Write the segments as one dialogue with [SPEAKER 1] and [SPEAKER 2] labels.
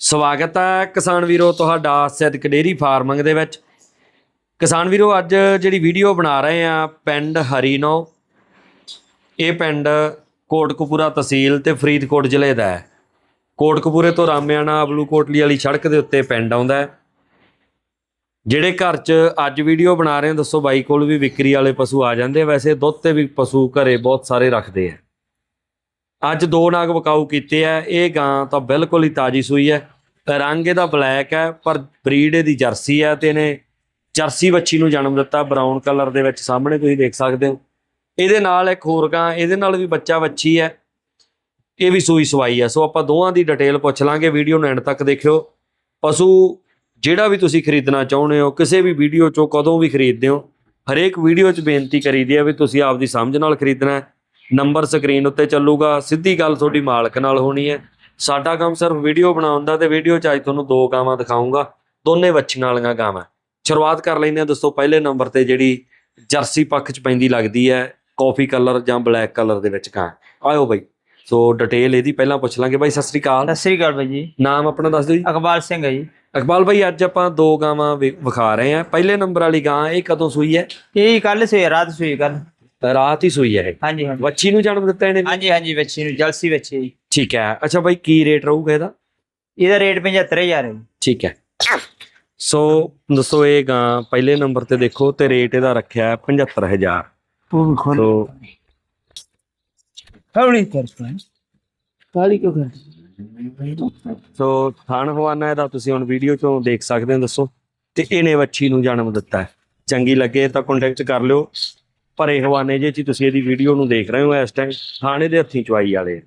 [SPEAKER 1] ਸਵਾਗਤ ਹੈ ਕਿਸਾਨ ਵੀਰੋ ਤੁਹਾਡਾ ਸਿੱਧਕ ਡੇਰੀ ਫਾਰਮਿੰਗ ਦੇ ਵਿੱਚ। ਕਿਸਾਨ ਵੀਰੋ, ਅੱਜ ਜਿਹੜੀ ਵੀਡੀਓ ਬਣਾ ਰਹੇ ਆ ਪਿੰਡ ਹਰੀਨੋ, ਇਹ ਪਿੰਡ ਕੋਟਕਪੂਰਾ ਤਹਿਸੀਲ ਤੇ ਫਰੀਦਕੋਟ ਜ਼ਿਲ੍ਹੇ ਦਾ ਹੈ। ਕੋਟਕਪੂਰੇ ਤੋਂ ਰਾਮਿਆਣਾ ਅਬਲੂ ਕੋਟਲੀ ਵਾਲੀ ਸੜਕ ਦੇ ਉੱਤੇ ਪਿੰਡ ਆਉਂਦਾ ਹੈ। ਜਿਹੜੇ ਘਰ 'ਚ ਅੱਜ ਵੀਡੀਓ ਬਣਾ ਰਹੇ ਹਾਂ ਦੱਸੋ ਬਾਈ ਕੋਲ ਵੀ ਵਿਕਰੀ ਵਾਲੇ ਪਸ਼ੂ ਆ ਜਾਂਦੇ ਆ। ਵੈਸੇ ਦੁੱਧ ਤੇ ਵੀ ਪਸ਼ੂ ਘਰੇ ਬਹੁਤ ਸਾਰੇ ਰੱਖਦੇ ਆ। ਅੱਜ ਦੋ ਨਾਗ ਵਕਾਊ ਕੀਤੇ ਆ, ਇਹ ਗਾਂ ਤਾਂ ਬਿਲਕੁਲ ਹੀ ਤਾਜੀ ਸੂਈ ਹੈ। ਰੰਗ ਇਹਦਾ ਬਲੈਕ ਹੈ, ਪਰ ਬਰੀਡ ਇਹਦੀ ਜਰਸੀ ਹੈ ਤੇ ਇਹਨੇ ਜਰਸੀ ਵੱਛੀ ਨੂੰ ਜਨਮ ਦਿੱਤਾ, ਬਰਾਊਨ ਕਲਰ ਦੇ ਵਿੱਚ ਸਾਹਮਣੇ ਤੁਸੀਂ ਦੇਖ ਸਕਦੇ ਹੋ। ਇਹਦੇ ਨਾਲ ਇੱਕ ਹੋਰ ਗਾਂ, ਇਹਦੇ ਨਾਲ ਵੀ ਬੱਚਾ ਵੱਛੀ ਹੈ, ਇਹ ਵੀ ਸੂਈ ਸਵਾਈ ਹੈ। ਸੋ ਆਪਾਂ ਦੋਵਾਂ ਦੀ ਡਿਟੇਲ ਪੁੱਛ ਲਾਂਗੇ, ਵੀਡੀਓ ਨੂੰ ਐਂਡ ਤੱਕ ਦੇਖਿਓ। ਪਸ਼ੂ ਜਿਹੜਾ ਵੀ ਤੁਸੀਂ ਖਰੀਦਣਾ ਚਾਹੁੰਦੇ ਹੋ, ਕਿਸੇ ਵੀ ਵੀਡੀਓ ਚੋਂ ਕਦੋਂ ਵੀ ਖਰੀਦਦੇ ਹੋ, ਹਰੇਕ ਵੀਡੀਓ 'ਚ ਬੇਨਤੀ ਕਰੀਦੀ ਹੈ ਵੀ ਤੁਸੀਂ ਆਪਦੀ ਸਮਝ ਨਾਲ ਖਰੀਦਣਾ ਹੈ। ਨੰਬਰ ਸਕਰੀਨ ਉੱਤੇ ਚੱਲੂਗਾ ਸਿੱਧੀ ਗੱਲ ਤੁਹਾਡੀ ਮਾਲਕ ਨਾਲ ਹੋਣੀ ਹੈ। ਸਾਡਾ ਕੰਮ ਸਿਰਫ ਵੀਡੀਓ ਬਣਾਉਣ ਦਾ ਤੇ ਵੀਡੀਓ 'ਚ ਅੱਜ ਤੁਹਾਨੂੰ ਦੋ ਗਾਵਾਂ ਦਿਖਾਉਂਗਾ ਦੋਨੇ ਵੱਛੀਆਂ ਵਾਲੀਆਂ ਗਾਵਾਂ। ਸ਼ੁਰੂਆਤ ਕਰ ਲੈਂਦੇ ਹਾਂ ਦੋਸਤੋ ਪਹਿਲੇ ਨੰਬਰ ਤੇ ਜਿਹੜੀ ਜਰਸੀ ਪੱਖ 'ਚ ਪੈਂਦੀ ਲੱਗਦੀ ਹੈ ਕਾਫੀ ਕਲਰ ਜਾਂ ਬਲੈਕ ਕਲਰ ਦੇ ਵਿੱਚ ਗਾਂ। ਆਇਓ ਬਾਈ। ਸੋ ਡਿਟੇਲ ਇਹਦੀ ਪਹਿਲਾਂ ਪੁੱਛ ਲਾਂਗੇ। ਬਾਈ ਸਤਿ ਸ੍ਰੀ ਅਕਾਲ।
[SPEAKER 2] ਸਤਿ ਸ੍ਰੀ ਅਕਾਲ ਭਾਈ ਜੀ।
[SPEAKER 1] ਨਾਮ ਆਪਣਾ ਦੱਸ ਦਿਓ ਜੀ।
[SPEAKER 2] ਅਕਬਾਲ ਸਿੰਘ ਹੈ ਜੀ।
[SPEAKER 1] ਇਕਬਾਲ ਭਾਈ ਅੱਜ ਆਪਾਂ ਦੋ ਗਾਵਾਂ ਵਿਖਾ ਰਹੇ ਹਾਂ। ਪਹਿਲੇ ਨੰਬਰ ਵਾਲੀ ਗਾਂ ਇਹ ਕਦੋਂ ਸੂਈ ਹੈ?
[SPEAKER 2] ਇਹ ਕੱਲ ਸਵੇਰ ਰਾਤ ਸੂਈ ਕੱਲ
[SPEAKER 1] ਰਾਤ ਹੀ ਸੂਈ ਹੈ ਇਹ।
[SPEAKER 2] ਹਾਂਜੀ ਹਾਂਜੀ।
[SPEAKER 1] ਵੱਛੀ ਨੂੰ ਜਨਮ ਦਿੱਤਾ ਇਹਨੇ
[SPEAKER 2] ਹਾਂਜੀ ਹਾਂਜੀ ਬੱਚੀ ਨੂੰ ਜਲਸੀ ਬੱਚੀ ਜੀ।
[SPEAKER 1] ਠੀਕ ਹੈ। ਅੱਛਾ ਭਾਈ ਕੀ ਰੇਟ ਰਹੂਗਾ ਇਹਦਾ?
[SPEAKER 2] ਇਹਦਾ ਰੇਟ 75000 ਹੈ ਜੀ।
[SPEAKER 1] ਠੀਕ ਹੈ। ਸੋ ਦੱਸੋ ਇਹ ਗਾਂ ਪਹਿਲੇ ਨੰਬਰ ਤੇ ਦੇਖੋ ਤੇ ਰੇਟ ਇਹਦਾ ਰੱਖਿਆ ਹੈ 75000
[SPEAKER 2] ਉਹ ਵੀ
[SPEAKER 1] ਸੋ
[SPEAKER 2] ਹੌਲੀ ਕਰ ਕਾਲੀ ਕਿਉਂ ਕਰ
[SPEAKER 1] ਸੋ ਥਣ ਹਵਾਨਾ ਇਹਦਾ ਤੁਸੀਂ ਹੁਣ ਵੀਡੀਓ ਚੋਂ ਦੇਖ ਸਕਦੇ ਹੋ ਦੱਸੋ। ਤੇ ਇਹਨੇ ਵੱਛੀ ਨੂੰ ਜਨਮ ਦਿੱਤਾ ਹੈ। ਚੰਗੀ ਲੱਗੇ ਤਾਂ ਕੰਟੈਕਟ ਕਰ ਲਿਓ। ਭਰੇ ਹਵਾਨੇ ਜੇ ਚ ਤੁਸੀਂ ਇਹਦੀ ਵੀਡੀਓ ਨੂੰ ਦੇਖ ਰਹੇ ਹੋ ਇਸ ਟਾਈਮ ਥਾਣੇ ਦੇ ਹੱਥੀਂ ਚਵਾਈ ਵਾਲੇ ਆ।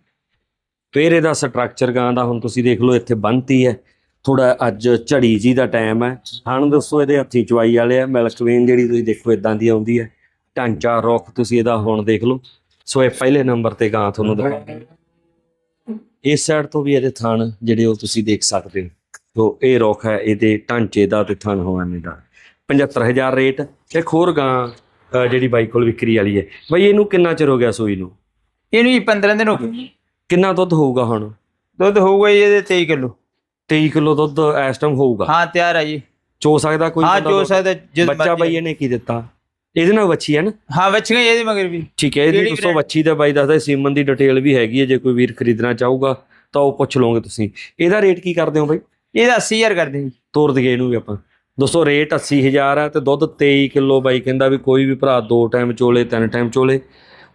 [SPEAKER 1] ਇਹਦਾ ਸਟਰਕਚਰ ਗਾਂ ਦਾ ਹੁਣ ਤੁਸੀਂ ਦੇਖ ਲਓ, ਇੱਥੇ ਬੰਨਤੀ ਹੈ। ਥੋੜਾ ਅੱਜ ਝੜੀ ਜੀ ਦਾ ਟਾਈਮ ਹੈ। ਹਣ ਦੱਸੋ ਇਹਦੇ ਹੱਥੀਂ ਚਵਾਈ ਵਾਲੇ ਆ ਮਿਲਕ ਜਿਹੜੀ ਤੁਸੀਂ ਦੇਖੋ ਇਦਾਂ ਦੀ ਆਉਂਦੀ ਹੈ। ਢਾਂਚਾ, ਰੁੱਖ ਤੁਸੀਂ ਇਹਦਾ ਹੁਣ ਦੇਖ ਲਓ। ਸੋ ਇਹ ਪਹਿਲੇ ਨੰਬਰ ਤੇ ਗਾਂ ਤੁਹਾਨੂੰ ਦਿਖਾਉਂਦੇ ਇਸ ਸਾਈਡ ਤੋਂ ਵੀ ਇਹਦੇ ਥਣ ਜਿਹੜੇ ਉਹ ਤੁਸੀਂ ਦੇਖ ਸਕਦੇ ਹੋ। ਸੋ ਇਹ ਰੁੱਖ ਹੈ, ਇਹਦੇ ਢਾਂਚੇ ਦਾ ਤੇ ਥਣ ਹਵਾਨੇ ਦਾ। 75000 ਰੇਟ ਇੱਕ ਹੋਰ ਗਾਂ ਜਿਹੜੀ ਬਾਈ ਕੋਲ ਵਿਕਰੀ ਵਾਲੀ ਹੈ। ਬਈ ਇਹਨੂੰ ਕਿੰਨਾ ਚਿਰ ਹੋ ਗਿਆ ਸੂਈ ਨੂੰ?
[SPEAKER 2] ਇਹਨੂੰ ਜੀ 15 ਦਿਨ ਹੋ ਗਏ।
[SPEAKER 1] ਕਿੰਨਾ ਦੁੱਧ ਹੋਊਗਾ ਹੁਣ?
[SPEAKER 2] ਦੁੱਧ ਹੋਊਗਾ ਜੀ ਇਹਦੇ 23 ਕਿਲੋ।
[SPEAKER 1] 23 ਕਿਲੋ ਦੁੱਧ ਇਸ ਟਾਈਮ ਹੋਊਗਾ?
[SPEAKER 2] ਹਾਂ ਤਿਆਰ ਹੈ ਜੀ।
[SPEAKER 1] ਚੋ ਸਕਦਾ ਕੋਈ
[SPEAKER 2] ਹਾਂ
[SPEAKER 1] ਬੰਦਾ
[SPEAKER 2] ਜੋ
[SPEAKER 1] ਦੁੱਧ?
[SPEAKER 2] ਸਕਦਾ ਜਦ
[SPEAKER 1] ਬੱਚਾ
[SPEAKER 2] ਮਰਜ਼ੀ।
[SPEAKER 1] ਬਾਈ ਇਹਨੇ ਕੀ ਦਿੱਤਾ? ਇਹਦੇ ਨਾਲ ਵੱਛੀ ਹੈ ਨਾ?
[SPEAKER 2] ਹਾਂ ਬੱਚੀਆਂ ਇਹਦੇ ਮਗਰ ਵੀ।
[SPEAKER 1] ਠੀਕ ਹੈ ਇਹਦੀ
[SPEAKER 2] ਕਿਹੜੀ
[SPEAKER 1] ਦੋਸਤੋ
[SPEAKER 2] brand?
[SPEAKER 1] ਵੱਛੀ ਦਾ ਬਾਈ ਦੱਸਦਾ ਸੀਮਨ ਦੀ ਡਿਟੇਲ ਵੀ ਹੈਗੀ ਹੈ ਜੇ ਕੋਈ ਵੀਰ ਖਰੀਦਣਾ ਚਾਹੂਗਾ ਤਾਂ ਉਹ ਪੁੱਛ ਲਓਗੇ ਤੁਸੀਂ। ਇਹਦਾ ਰੇਟ ਕੀ ਕਰਦੇ ਹੋ ਬਾਈ?
[SPEAKER 2] ਇਹਦਾ 80000 ਕਰਦੇ ਜੀ।
[SPEAKER 1] ਤੋਰ ਦਈਏ ਇਹਨੂੰ ਵੀ ਆਪਾਂ। ਦੋਸਤੋ, ਰੇਟ 80000 ਹੈ ਤੇ ਦੁੱਧ 23 ਕਿਲੋ ਬਾਈ ਕਹਿੰਦਾ ਵੀ ਕੋਈ ਵੀ ਭਰਾ ਦੋ ਟਾਈਮ ਚੋਲੇ, ਤਿੰਨ ਟਾਈਮ ਚੋਲੇ।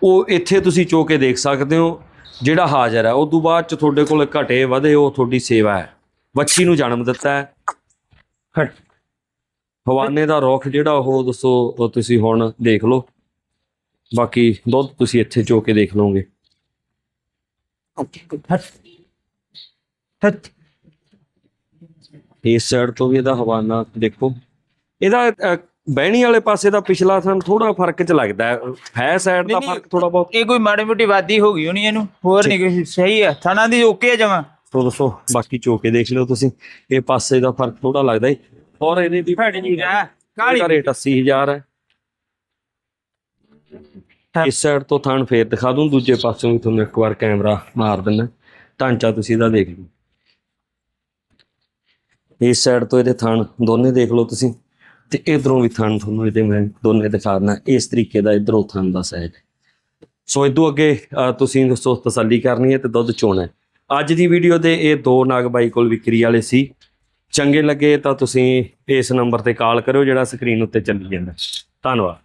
[SPEAKER 1] ਉਹ ਇੱਥੇ ਤੁਸੀਂ ਚੋ ਕੇ ਦੇਖ ਸਕਦੇ ਹੋ ਜਿਹੜਾ ਹਾਜ਼ਰ ਹੈ ਉਸ ਤੋਂ ਬਾਅਦ ਚ ਤੁਹਾਡੇ ਕੋਲ ਘਟੇ ਵਧੇ, ਉਹ ਤੁਹਾਡੀ ਸੇਵਾ ਹੈ। ਵੱਛੀ ਨੂੰ ਜਨਮ ਦਿੱਤਾ ਹੈ।
[SPEAKER 2] ਹਟ।
[SPEAKER 1] ਹਵਾਨੇ ਦਾ ਰੁੱਖ ਜਿਹੜਾ ਉਹ ਦੱਸੋ ਤੁਸੀਂ ਹੁਣ ਦੇਖ ਲਓ। ਬਾਕੀ ਦੁੱਧ ਤੁਸੀਂ ਇੱਥੇ ਚੋ ਕੇ ਦੇਖ ਲਓਗੇ।
[SPEAKER 2] ਹਟ। ਹਟ।
[SPEAKER 1] ਇਸ ਸਾਈਡ ਤੋਂ ਵੀ ਇਹਦਾ ਹਵਾਨਾ ਦੇਖੋ। ਇਹਦਾ ਬਹਿਣੀ ਵਾਲੇ ਪਾਸੇ ਦਾ ਪਿਛਲਾ ਥਣ ਥੋੜਾ ਫ਼ਰਕ ਚ ਲੱਗਦਾ ਹੈ। ਹੈ ਸਾਈਡ ਦਾ। ਫ਼ਰਕ ਥੋੜਾ ਬਹੁਤ।
[SPEAKER 2] ਇਹ ਕੋਈ ਮਾੜੀ ਮੋਟੀ ਵਾਦੀ ਹੋ ਗਈ ਹੋਣੀ ਇਹਨੂੰ? ਹੋਰ ਨਹੀਂ ਕੋਈ ਸਹੀ ਹੈ। ਥਾਣਾ ਦੀ ਓਕੇ ਜਮਾ।
[SPEAKER 1] ਤੋ ਦੱਸੋ ਬਾਕੀ ਚੋ ਕੇ ਦੇਖ ਲਿਓ ਤੁਸੀਂ। ਇਹ ਪਾਸੇ ਦਾ ਫ਼ਰਕ ਥੋੜਾ ਲੱਗਦਾ ਹੈ ਔਰ ਇਹਦੇ ਵੀ
[SPEAKER 2] ਫਟ ਜੀ ਰਾ
[SPEAKER 1] ਕਾਲੀ ਰੇਟ 80000 ਹੈ।
[SPEAKER 2] ਹਾਂ।
[SPEAKER 1] ਇਸ ਸਾਈਡ ਤੋਂ ਥਣ ਫੇਰ ਦਿਖਾ ਦੂੰ ਦੂਜੇ ਪਾਸੋਂ ਵੀ ਤੁਹਾਨੂੰ ਇੱਕ ਵਾਰ ਕੈਮਰਾ ਮਾਰ ਦਿੰਦਾ। ਢਾਂਚਾ ਤੁਸੀਂ ਇਹਦਾ ਦੇਖ ਲਓ। ਇਸ ਸਾਈਡ ਤੋਂ ਇਹਦੇ ਥਣ ਦੋਨੇ ਦੇਖ ਲਓ ਤੁਸੀਂ ਤੇ ਇਧਰੋਂ ਵੀ ਥਣ ਤੁਹਾਨੂੰ ਇਹਦੇ ਮੈਂ ਦੋਨੇ ਦਿਖਾ ਦਿੰਦਾ ਇਸ ਤਰੀਕੇ ਦਾ ਇਧਰੋਂ ਥਣ ਦਾ ਸਹਿਜ ਸੋ ਇਦੋਂ ਅੱਗੇ ਤੁਸੀਂ ਦੋਸਤੋ ਤਸੱਲੀ ਕਰਨੀ ਹੈ ਤੇ ਦੁੱਧ ਚੋਣਾ ਅੱਜ ਦੀ ਵੀਡੀਓ ਦੇ ਇਹ ਦੋ ਨਾਗ ਬਾਈ ਕੋਲ ਵਿਕਰੀ ਵਾਲੇ ਸੀ। ਚੰਗੇ ਲੱਗੇ ਤਾਂ ਤੁਸੀਂ ਇਸ ਨੰਬਰ ਤੇ ਕਾਲ ਕਰਿਓ ਜਿਹੜਾ ਸਕਰੀਨ ਉੱਤੇ ਚੱਲੀ ਜਾਂਦਾ। ਧੰਨਵਾਦ।